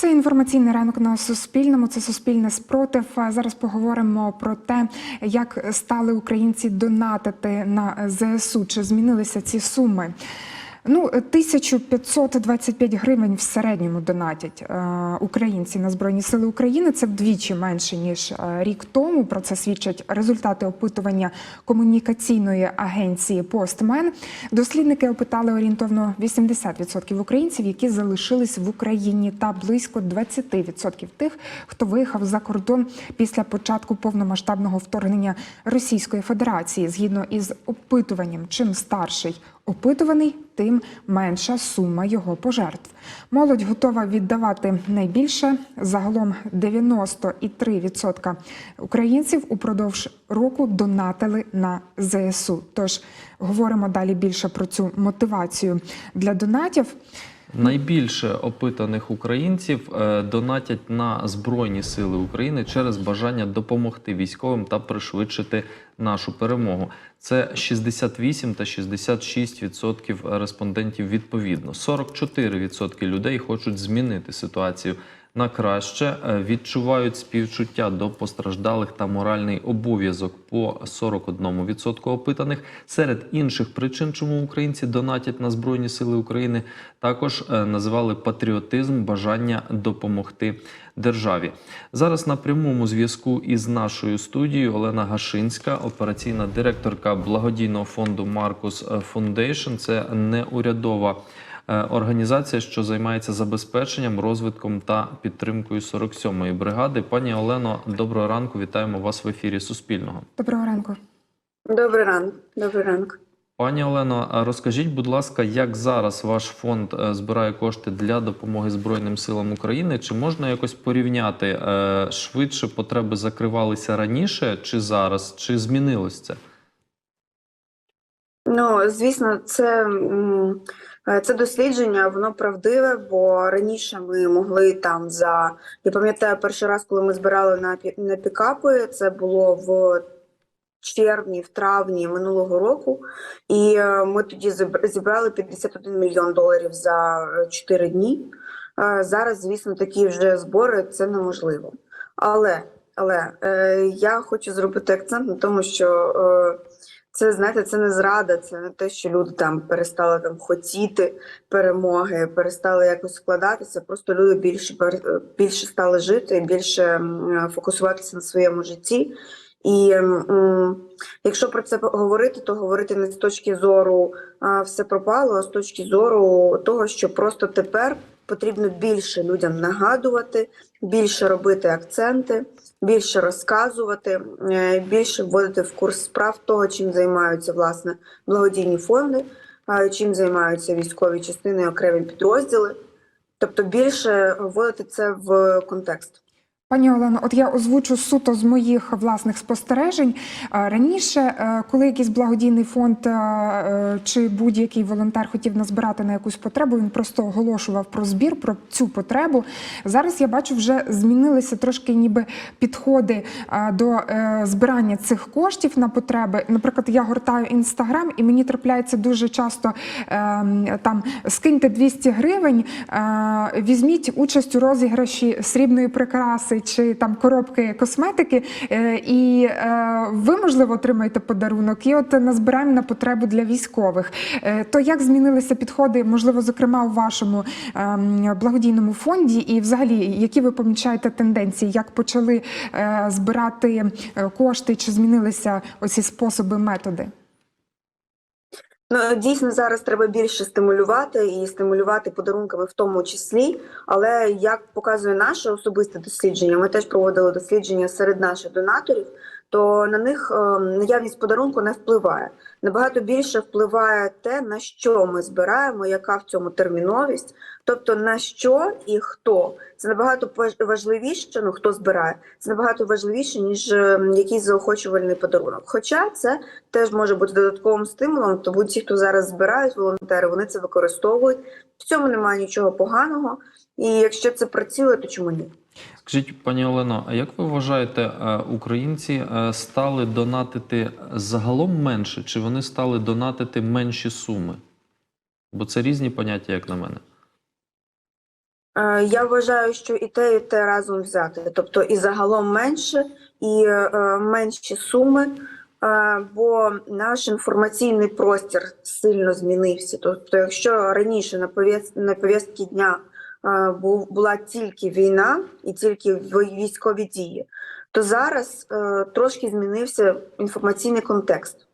Це інформаційний ранок на Суспільному. Це Суспільне спротив. Зараз поговоримо про те, як стали українці донатити на ЗСУ. Чи змінилися ці суми? Ну, 1525 гривень в середньому донатять е, українці на Збройні Сили України. Це вдвічі менше ніж е, рік тому. Про це свідчать результати опитування комунікаційної агенції Постмен. Дослідники опитали орієнтовно 80% українців, які залишились в Україні, та близько 20% тих, хто виїхав за кордон після початку повномасштабного вторгнення Російської Федерації. Згідно із опитуванням, чим старший опитуваний, тим менша сума його пожертв. Молодь готова віддавати найбільше. Загалом 93% українців упродовж року донатили на ЗСУ. Тож говоримо далі більше про цю мотивацію для донатів. Найбільше опитаних українців е, донатять на Збройні Сили України через бажання допомогти військовим та пришвидшити нашу перемогу. Це 68 та 66% респондентів відповідно. 44% людей хочуть змінити ситуацію на краще, е, відчувають співчуття до постраждалих та моральний обов'язок по 41% опитаних. Серед інших причин, чому українці донатять на Збройні Сили України, також е, називали патріотизм, бажання допомогти державі. Зараз на прямому зв'язку із нашою студією Олена Гашинська, операційна директорка благодійного фонду Маркус Foundation. Це неурядова організація, що займається забезпеченням, розвитком та підтримкою 47-ї бригади. Пані Олено, доброго ранку. Вітаємо вас в ефірі Суспільного. Доброго ранку. Добрий ранок. Добрий ранок. Пані Олено, розкажіть, будь ласка, як зараз ваш фонд е, збирає кошти для допомоги Збройним силам України? Чи можна якось порівняти е, швидше потреби закривалися раніше чи зараз? Чи змінилось це? Ну, звісно, це, е, це дослідження, воно правдиве, бо раніше ми могли там за. Я пам'ятаю перший раз, коли ми збирали на, на пікапи, це було в червні, в травні минулого року, і е, ми тоді зібр- зібрали 51 мільйон доларів за 4 дні. Е, Зараз, звісно, такі вже збори це неможливо. Але, але е, я хочу зробити акцент на тому, що е, це знаєте, це не зрада, це не те, що люди там перестали там хотіти перемоги, перестали якось складатися. Просто люди більше пер- більше стали жити, більше фокусуватися на своєму житті. І якщо про це говорити, то говорити не з точки зору все пропало, а з точки зору того, що просто тепер потрібно більше людям нагадувати, більше робити акценти, більше розказувати, е, більше вводити в курс справ того, чим займаються власне благодійні фонди, чим займаються військові частини, окремі підрозділи. Тобто більше вводити це в контекст. Пані Олено, от я озвучу суто з моїх власних спостережень. Е, Раніше, е, коли якийсь благодійний фонд е, чи будь-який волонтер хотів назбирати на якусь потребу, він просто оголошував про збір, про цю потребу. Зараз я бачу, вже змінилися трошки ніби підходи до збирання цих коштів на потреби. Наприклад, я гортаю інстаграм, і мені трапляється дуже часто там скиньте 200 гривень, візьміть участь у розіграші срібної прикраси чи там коробки косметики, е, і е, ви можливо отримаєте подарунок. І от назбираємо на потребу для військових. Е, То як змінилися підходи, можливо, зокрема у вашому ем, благодійному фонді, і взагалі які ви помічаєте тенденції, як почали збирати кошти, чи змінилися оці способи, методи? Ну, дійсно, зараз треба більше стимулювати і стимулювати подарунками в тому числі. Але як показує наше особисте дослідження, ми теж проводили дослідження серед наших донаторів, то на них е, наявність подарунку не впливає. Набагато більше впливає те, на що ми збираємо, яка в цьому терміновість, тобто на що і хто. Це набагато важливіше, ну хто збирає, це набагато важливіше, ніж е, якийсь заохочувальний подарунок. Хоча це теж може бути додатковим стимулом, тому ті, хто зараз збирають волонтери, вони це використовують. В цьому немає нічого поганого. І якщо це працює, то чому ні? Скажіть, пані Олено, а як ви вважаєте, е, українці е, стали донатити загалом менше, чи вони стали донатити менші суми? Бо це різні поняття, як на мене. Е, Я вважаю, що і те, і те разом взяти. Тобто і загалом менше, і менші суми, бо наш інформаційний простір сильно змінився. Тобто, якщо раніше на пов'яз- на пов'язці дня була тільки війна і тільки військові дії, то зараз е, трошки змінився інформаційний контекст.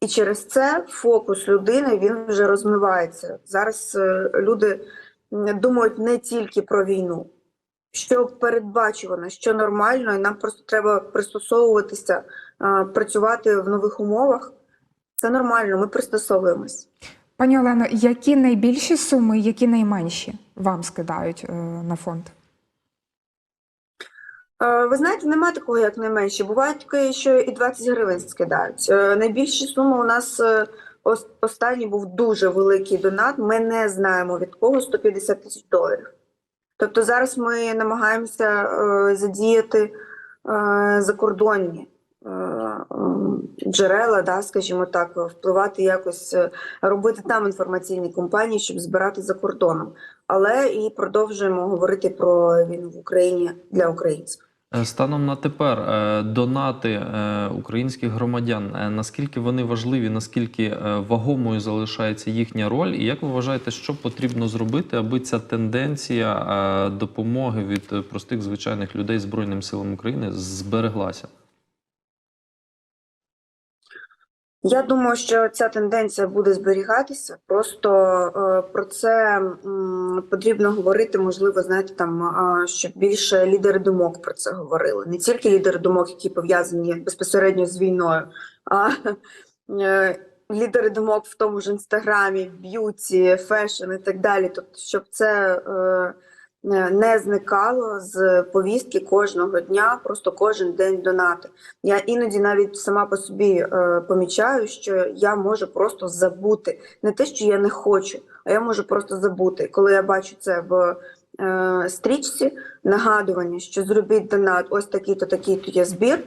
І через це фокус людини він вже розмивається. Зараз е, люди думають не тільки про війну, що передбачувано, що нормально, і нам просто треба пристосовуватися, е, працювати в нових умовах. Це нормально, ми пристосовуємось. Пані Олено, які найбільші суми, які найменші вам скидають е, на фонд? Е, Ви знаєте, немає такого, як найменше. Буває таке, що і 20 гривень скидають. Е, Найбільші суми у нас останній був дуже великий донат. Ми не знаємо від кого 150 тисяч доларів. Тобто зараз ми намагаємося задіяти закордонні джерела, да, скажімо так, впливати якось, робити там інформаційні кампанії, щоб збирати за кордоном. Але і продовжуємо говорити про війну в Україні для українців. Е, Станом на тепер е, донати е, українських громадян, наскільки вони важливі, наскільки вагомою залишається їхня роль, і як ви вважаєте, що потрібно зробити, аби ця тенденція допомоги від простих звичайних людей Збройним силам України збереглася? Я думаю, що ця тенденція буде зберігатися. Просто е, про це потрібно говорити. Можливо, знаєте, там щоб більше лідери думок про це говорили. Не тільки лідери думок, які пов'язані безпосередньо з війною, а е, лідери думок в тому ж інстаграмі, б'юті, фешн і так далі. Тобто, щоб це е, не зникало з повістки кожного дня, просто кожен день донати. Я іноді навіть сама по собі е, помічаю, що я можу просто забути не те, що я не хочу, а я можу просто забути. Коли я бачу це в е, стрічці, нагадування, що зробіть донат, ось такий-то, такий-то є збір.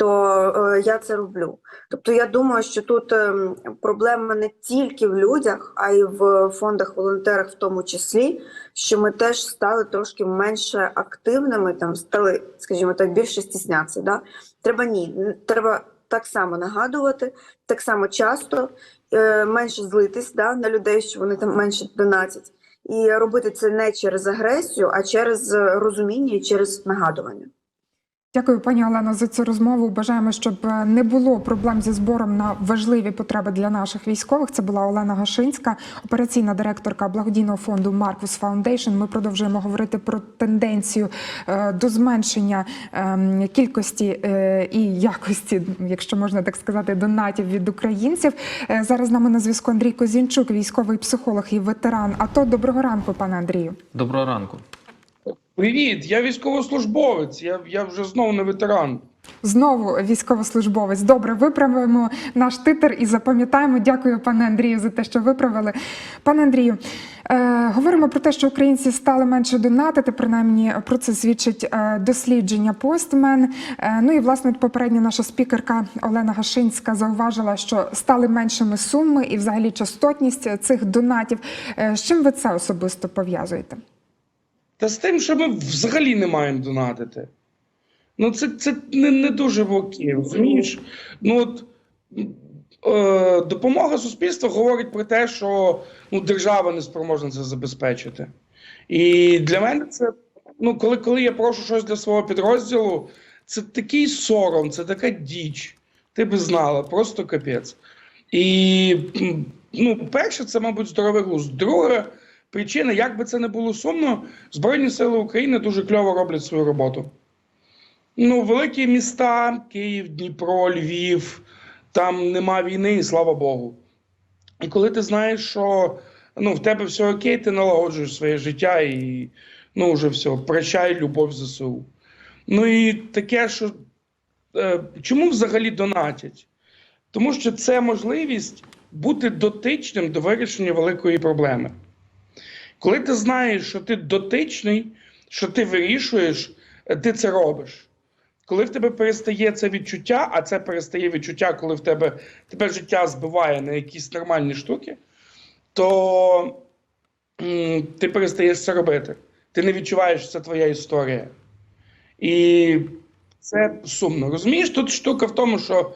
То е, я це роблю. Тобто я думаю, що тут ем, проблема не тільки в людях, а й в фондах волонтерах, в тому числі, що ми теж стали трошки менше активними, там стали, скажімо так, більше стіснятися. Да? Треба ні, треба так само нагадувати, так само часто, е, менше злитись да, на людей, що вони там менше донатять. І робити це не через агресію, а через е, розуміння і через нагадування. Дякую, пані Олено, за цю розмову. Бажаємо, щоб е, не було проблем зі збором на важливі потреби для наших військових. Це була Олена Гашинська, операційна директорка благодійного фонду Маркус Фаундейшн. Ми продовжуємо говорити про тенденцію е, до зменшення ем, кількості е, і якості, якщо можна так сказати, донатів від українців. Зараз з нами на зв'язку Андрій Козінчук, військовий психолог і ветеран. АТО. доброго ранку, пане Андрію. Доброго ранку. Привіт, я військовослужбовець, я, я вже знову не ветеран. Знову військовослужбовець. Добре, виправимо наш титр і запам'ятаємо. Дякую, пане Андрію, за те, що виправили. Пане Андрію, е, говоримо про те, що українці стали менше донатити. Принаймні про це свідчить е, дослідження Постмен. Е, ну і власне попередня наша спікерка Олена Гашинська зауважила, що стали меншими суми і взагалі частотність цих донатів. Е, з чим ви це особисто пов'язуєте? Та з тим, що ми взагалі не маємо донатити. Ну, це, це не, не дуже в окі, розумієш? Ну, от, е, допомога суспільства говорить про те, що ну, держава не спроможна це забезпечити. І для мене це, ну, коли, коли я прошу щось для свого підрозділу, це такий сором, це така діч. Ти би знала, просто капець. І ну, перше, це, мабуть, здоровий глузд. Друге, причина, як би це не було сумно, Збройні Сили України дуже кльово роблять свою роботу. Ну, великі міста, Київ, Дніпро, Львів, там нема війни, і слава Богу. І коли ти знаєш, що ну, в тебе все окей, ти налагоджуєш своє життя і ну, вже все, прощай, любов ЗСУ. Ну і таке, що е, чому взагалі донатять? Тому що це можливість бути дотичним до вирішення великої проблеми. Коли ти знаєш, що ти дотичний, що ти вирішуєш, е, ти це робиш. Коли в тебе перестає це відчуття, а це перестає відчуття, коли в тебе тебе життя збиває на якісь нормальні штуки, то м, ти перестаєш це робити. ти не відчуваєш, що це твоя історія. І це сумно. Розумієш, тут штука в тому, що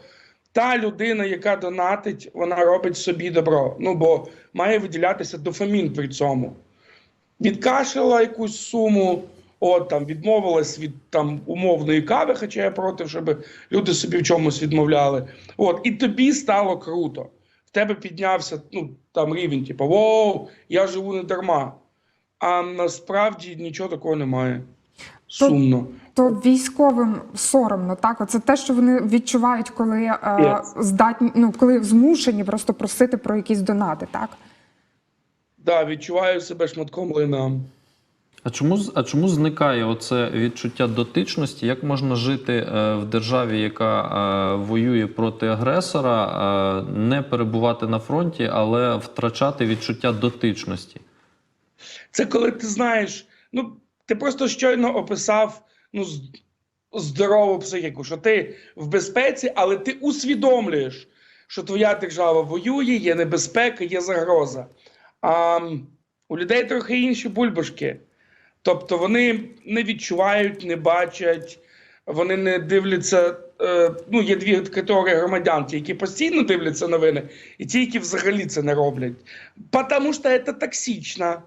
та людина, яка донатить, вона робить собі добро. Ну бо має виділятися дофамін при цьому. Відкашляла якусь суму, от там відмовилась від там умовної кави, хоча я проти, щоб люди собі в чомусь відмовляли. От, і тобі стало круто. В тебе піднявся ну, там рівень, типу, воу, я живу не дарма. А насправді нічого такого немає. Сумно. То військовим соромно, так оце те, що вони відчувають, коли е, здатні, ну коли змушені просто просити про якісь донати, так Да, відчуваю себе шматком лина. А чому а чому зникає оце відчуття дотичності? Як можна жити е, в державі, яка е, воює проти агресора, е, не перебувати на фронті, але втрачати відчуття дотичності? Це коли ти знаєш, ну ти просто щойно описав ну, здорову психіку, що ти в безпеці, але ти усвідомлюєш, що твоя держава воює, є небезпека, є загроза. А у людей трохи інші бульбашки. Тобто вони не відчувають, не бачать, вони не дивляться. Е, ну, є дві категорії громадян, ті, які постійно дивляться новини, і ті, які взагалі це не роблять. Тому що це токсично.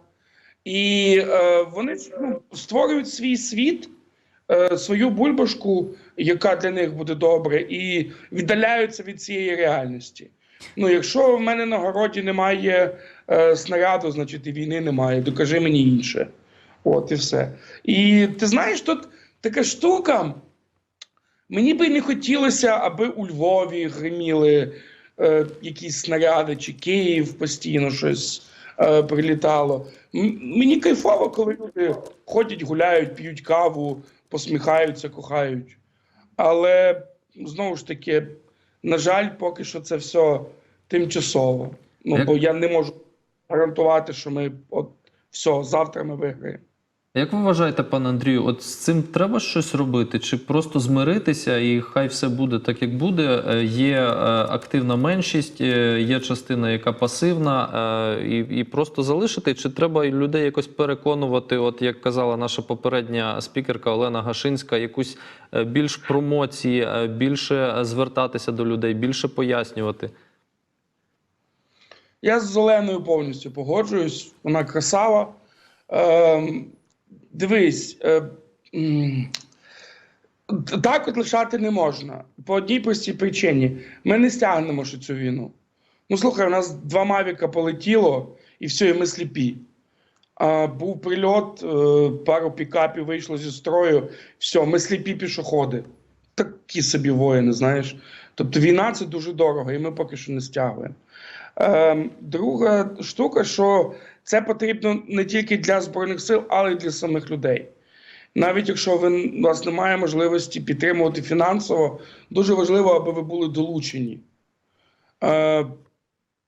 І е, вони ну, створюють свій світ, е, свою бульбашку, яка для них буде добре, і віддаляються від цієї реальності. Ну, якщо в мене на городі немає снаряду, значить і війни немає. Докажи мені інше. От і все. І ти знаєш, тут така штука. Мені би не хотілося, аби у Львові гриміли е, якісь снаряди, чи Київ постійно щось е, прилітало. М- мені кайфово, коли люди ходять, гуляють, п'ють каву, посміхаються, кохають. Але знову ж таки, на жаль, поки що це все тимчасово. Ну, бо я не можу гарантувати, що ми от все, завтра ми виграємо. Як ви вважаєте, пане Андрію, от з цим треба щось робити? Чи просто змиритися і хай все буде так, як буде? Е, Є е, активна меншість, е, є частина, яка пасивна, і, і просто залишити? Чи треба людей якось переконувати, от як казала наша попередня спікерка Олена Гашинська, якусь більш промоції, більше звертатися до людей, більше пояснювати? Я з Оленою повністю погоджуюсь. Вона красава. Ем, дивись, е, так от лишати не можна. По одній простій причині. Ми не стягнемо ще цю війну. Ну, слухай, у нас два мавіка полетіло, і все, і ми сліпі. А, був прильот, е, пару пікапів вийшло зі строю. Все, ми сліпі пішоходи. Такі собі воїни, знаєш. Тобто війна це дуже дорого, і ми поки що не стягуємо. Ем, друга штука, що це потрібно не тільки для збройних сил, але й для самих людей. Навіть якщо ви у вас немає можливості підтримувати фінансово, дуже важливо, аби ви були долучені е,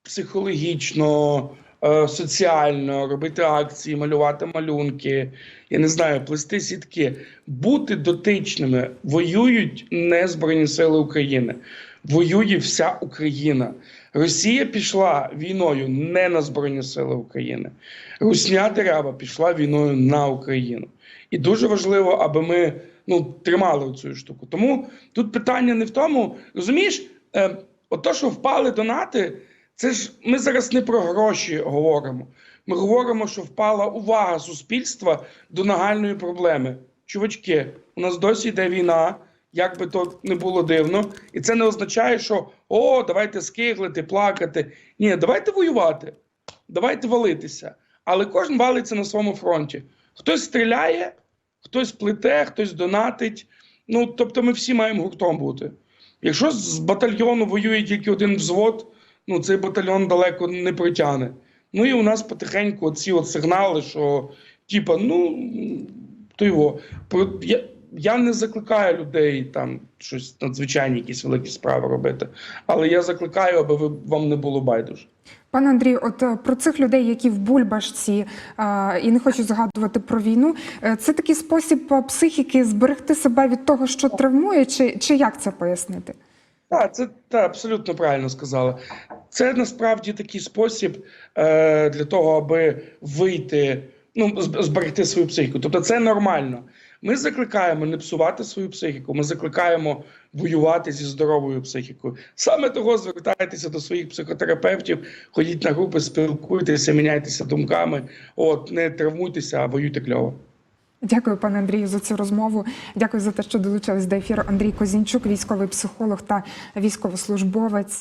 психологічно, е, соціально, робити акції, малювати малюнки, я не знаю, плести сітки, бути дотичними. Воюють не Збройні Сили України, воює вся Україна. Росія пішла війною не на Збройні Сили України. Русня дерева пішла війною на Україну. І дуже важливо, аби ми ну, тримали цю штуку. Тому тут питання не в тому, розумієш, е, ото, що впали донати, це ж ми зараз не про гроші говоримо. Ми говоримо, що впала увага суспільства до нагальної проблеми. Чувачки, у нас досі йде війна, як би то не було дивно, і це не означає, що о, давайте скиглити, плакати. Ні, давайте воювати, давайте валитися. Але кожен валиться на своєму фронті. Хтось стріляє, хтось плете, хтось донатить. Ну, тобто, ми всі маємо гуртом бути. Якщо з батальйону воює тільки один взвод, ну цей батальйон далеко не протягне. Ну і у нас потихеньку ці от сигнали, що типа, ну то його. Я не закликаю людей там щось надзвичайні, якісь великі справи робити. Але я закликаю, аби ви вам не було байдуже. Пане Андрію, от е, про цих людей, які в бульбашці е, і не хочуть згадувати про війну, е, це такий спосіб психіки зберегти себе від того, що травмує, чи, чи як це пояснити? Так, це та, абсолютно правильно сказала. Це насправді такий спосіб е, для того, аби вийти ну, зберегти свою психіку. Тобто це нормально. Ми закликаємо не псувати свою психіку, ми закликаємо воювати зі здоровою психікою. Саме того звертайтеся до своїх психотерапевтів, ходіть на групи, спілкуйтеся, міняйтеся думками. От не травмуйтеся, а воюйте кльово. Дякую, пане Андрію, за цю розмову. Дякую за те, що долучились до ефіру. Андрій Козінчук, військовий психолог та військовослужбовець.